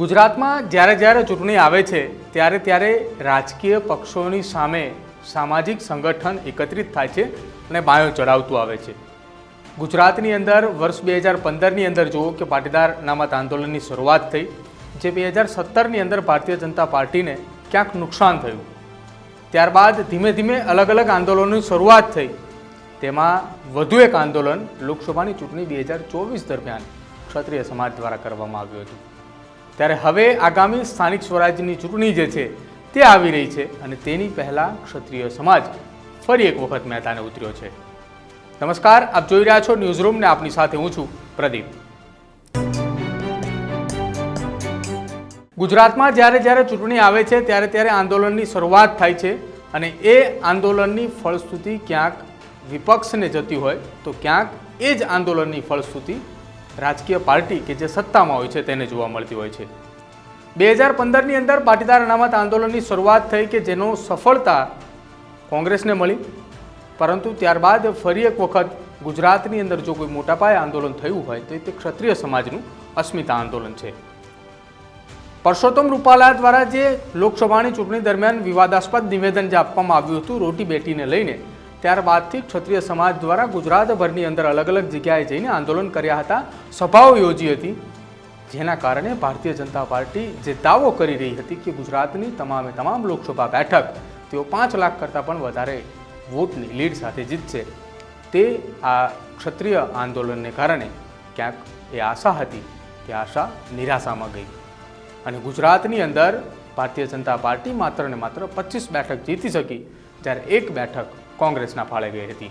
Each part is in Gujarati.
ગુજરાતમાં જ્યારે જ્યારે ચૂંટણી આવે છે, ત્યારે ત્યારે રાજકીય પક્ષોની સામે સામાજિક સંગઠન એકત્રિત થાય છે અને બાયો ચડાવતું આવે છે. ગુજરાતની અંદર વર્ષ બે હજાર પંદરની અંદર જુઓ કે પાટીદાર અનામત આંદોલનની શરૂઆત થઈ, જે બે હજાર સત્તરની અંદર ભારતીય જનતા પાર્ટીને ક્યાંક નુકસાન થયું. ત્યારબાદ ધીમે ધીમે અલગ અલગ આંદોલનોની શરૂઆત થઈ. તેમાં વધુ એક આંદોલન લોકસભાની ચૂંટણી બે હજાર ચોવીસ દરમિયાન ક્ષત્રિય સમાજ દ્વારા કરવામાં આવ્યું હતું. ત્યારે હવે આગામી સ્થાનિક સ્વરાજ્યની ચૂંટણી જે છે તે આવી રહી છે અને તેની પહેલાં ક્ષત્રિય સમાજ ફરી એક વખત મેદાને ઉતર્યો છે. નમસ્કાર, આપ જોઈ રહ્યા છો ન્યૂઝરૂમને. રૂમ આપની સાથે હું છું પ્રદીપ. ગુજરાતમાં જ્યારે જ્યારે ચૂંટણી આવે છે, ત્યારે ત્યારે આંદોલનની શરૂઆત થાય છે અને એ આંદોલનની ફળશ્રુતિ ક્યાંક વિપક્ષને જતી હોય, તો ક્યાંક એ જ આંદોલનની ફળશ્રુતિ રાજકીય પાર્ટી કે જે સત્તામાં હોય છે તેને જોવા મળતી હોય છે. બે હજાર પંદરની અંદર પાટીદાર અનામત આંદોલનની શરૂઆત થઈ કે જેનો સફળતા કોંગ્રેસને મળી. પરંતુ ત્યારબાદ ફરી એક વખત ગુજરાતની અંદર જો કોઈ મોટા પાયે આંદોલન થયું હોય તો તે ક્ષત્રિય સમાજનું અસ્મિતા આંદોલન છે. પરસોત્તમ રૂપાલા દ્વારા જે લોકસભાની ચૂંટણી દરમિયાન વિવાદાસ્પદ નિવેદન જે આપવામાં આવ્યું હતું, રોટી બેટીને લઈને ત્યારબાદથી ક્ષત્રિય સમાજ દ્વારા ગુજરાતભરની અંદર અલગ અલગ જગ્યાએ જઈને આંદોલન કર્યા હતા. સભાઓ યોજી હતી, જેના કારણે ભારતીય જનતા પાર્ટી જે દાવો કરી રહી હતી કે ગુજરાતની તમામે તમામ લોકસભા બેઠક તેઓ પાંચ લાખ કરતાં પણ વધારે વોટની લીડ સાથે જીતશે. તે આ ક્ષત્રિય આંદોલનને કારણે ક્યાંક એ આશા હતી, તે આશા નિરાશામાં ગઈ. અને ગુજરાતની અંદર ભારતીય જનતા પાર્ટી માત્ર ને માત્ર પચીસ બેઠક જીતી શકી, જ્યારે એક બેઠક કોંગ્રેસના ફાળે ગઈ હતી.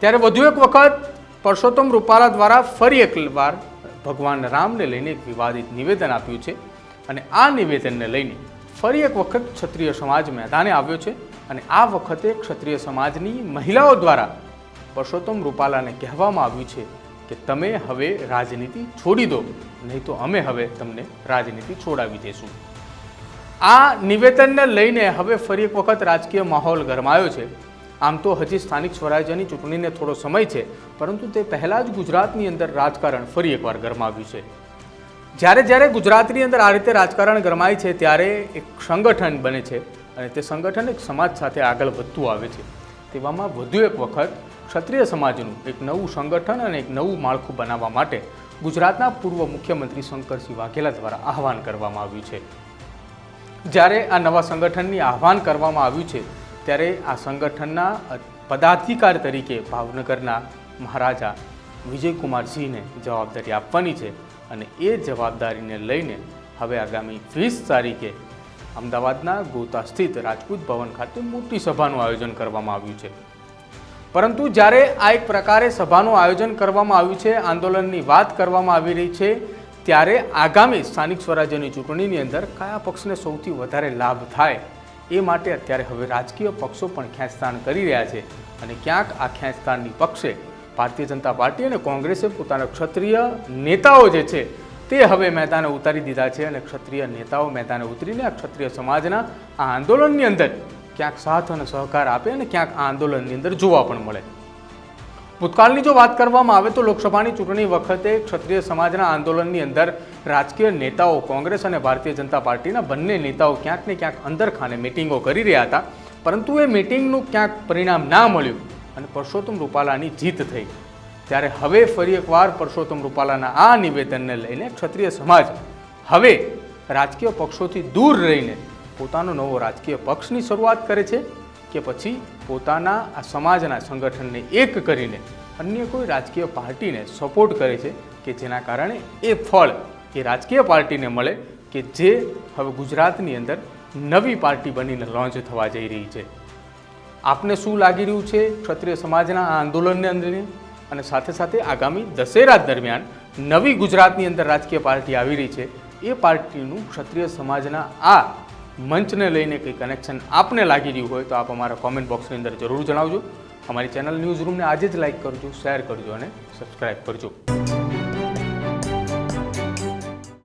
ત્યારે વધુ એક વખત પરસોત્તમ રૂપાલા દ્વારા ફરી એક વાર ભગવાન રામને લઈને એક વિવાદિત નિવેદન આપ્યું છે અને આ નિવેદનને લઈને ફરી એક વખત ક્ષત્રિય સમાજ મેદાને આવ્યો છે અને આ વખતે ક્ષત્રિય સમાજની મહિલાઓ દ્વારા પરસોત્તમ રૂપાલાને કહેવામાં આવ્યું છે કે તમે હવે રાજનીતિ છોડી દો, નહીં તો અમે હવે તમને રાજનીતિ છોડાવી દઈશું આ નિવેદનને લઈને હવે ફરી એક વખત રાજકીય માહોલ ગરમાયો છે. આમ તો હજી સ્થાનિક સ્વરાજ્યની ચૂંટણીને થોડો સમય છે, પરંતુ તે પહેલાં જ ગુજરાતની અંદર રાજકારણ ફરી એકવાર ગરમાવ્યું છે. જ્યારે જ્યારે ગુજરાતની અંદર આ રીતે રાજકારણ ગરમાય છે, ત્યારે એક સંગઠન બને છે અને તે સંગઠન એક સમાજ સાથે આગળ વધતું આવે છે. તેવામાં વધુ એક વખત ક્ષત્રિય સમાજનું એક નવું સંગઠન અને એક નવું માળખું બનાવવા માટે ગુજરાતના પૂર્વ મુખ્યમંત્રી શંકરસિંહ વાઘેલા દ્વારા આહવાન કરવામાં આવ્યું છે. જ્યારે આ નવા સંગઠનની આહવાન કરવામાં આવ્યું છે, ત્યારે આ સંગઠનના પદાધિકાર તરીકે ભાવનગરના મહારાજા વિજયકુમારસિંહને જવાબદારી આપવાની છે અને એ જવાબદારીને લઈને હવે આગામી વીસ તારીખે અમદાવાદના ગોતા સ્થિત રાજપૂત ભવન ખાતે મોટી સભાનું આયોજન કરવામાં આવ્યું છે. પરંતુ જ્યારે આ એક પ્રકારે સભાનું આયોજન કરવામાં આવ્યું છે, આંદોલનની વાત કરવામાં આવી રહી છે ત્યારે આગામી સ્થાનિક સ્વરાજ્યની ચૂંટણીની અંદર કયા પક્ષને સૌથી વધારે લાભ થાય એ માટે અત્યારે હવે રાજકીય પક્ષો પણ ખેંચતાણ કરી રહ્યા છે અને ક્યાંક આ ખેંચતાણની પક્ષે ભારતીય જનતા પાર્ટી અને કોંગ્રેસે પોતાના ક્ષત્રિય નેતાઓ જે છે તે હવે મેદાને ઉતારી દીધા છે અને ક્ષત્રિય નેતાઓ મેદાને ઉતરીને આ ક્ષત્રિય સમાજના આ આંદોલનની અંદર ક્યાંક સાથ અને સહકાર આપે અને ક્યાંક આ આંદોલનની અંદર જોવા પણ મળે. ભૂતકાળની જો વાત કરવામાં આવે તો લોકસભાની ચૂંટણી વખતે ક્ષત્રિય સમાજના આંદોલનની અંદર રાજકીય નેતાઓ, કોંગ્રેસ અને ભારતીય જનતા પાર્ટીના બંને નેતાઓ ક્યાંક ને ક્યાંક અંદરખાને મિટિંગો કરી રહ્યા હતા. પરંતુ એ મિટિંગનું ક્યાંક પરિણામ ના મળ્યું અને પરસોત્તમ રૂપાલાની જીત થઈ. ત્યારે હવે ફરી એકવાર પરસોત્તમ રૂપાલાના આ નિવેદનને લઈને ક્ષત્રિય સમાજ હવે રાજકીય પક્ષોથી દૂર રહીને પોતાનો નવો રાજકીય પક્ષની શરૂઆત કરે છે. કે પછી પોતાના આ સમાજના સંગઠનને એક કરીને અન્ય કોઈ રાજકીય પાર્ટીને સપોર્ટ કરે છે કે જેના કારણે એ ફળ એ રાજકીય પાર્ટીને મળે કે જે હવે ગુજરાતની અંદર નવી પાર્ટી બનીને લોન્ચ થવા જઈ રહી છે. આપને શું લાગી રહ્યું છે ક્ષત્રિય સમાજના આ આંદોલનને અંદર? અને સાથે સાથે આગામી દશેરા દરમિયાન નવી ગુજરાતની અંદર રાજકીય પાર્ટી આવી રહી છે. એ પાર્ટીનું ક્ષત્રિય સમાજના આ મંચને લઈને કંઈ કનેક્શન આપને લાગી રહ્યું હોય તો આપ અમારા કોમેન્ટ બોક્સની અંદર જરૂર જણાવજો. અમારી ચેનલ ન્યૂઝ રૂમને આજે જ લાઇક કરજો શેર કરજો અને સબસ્ક્રાઈબ કરજો.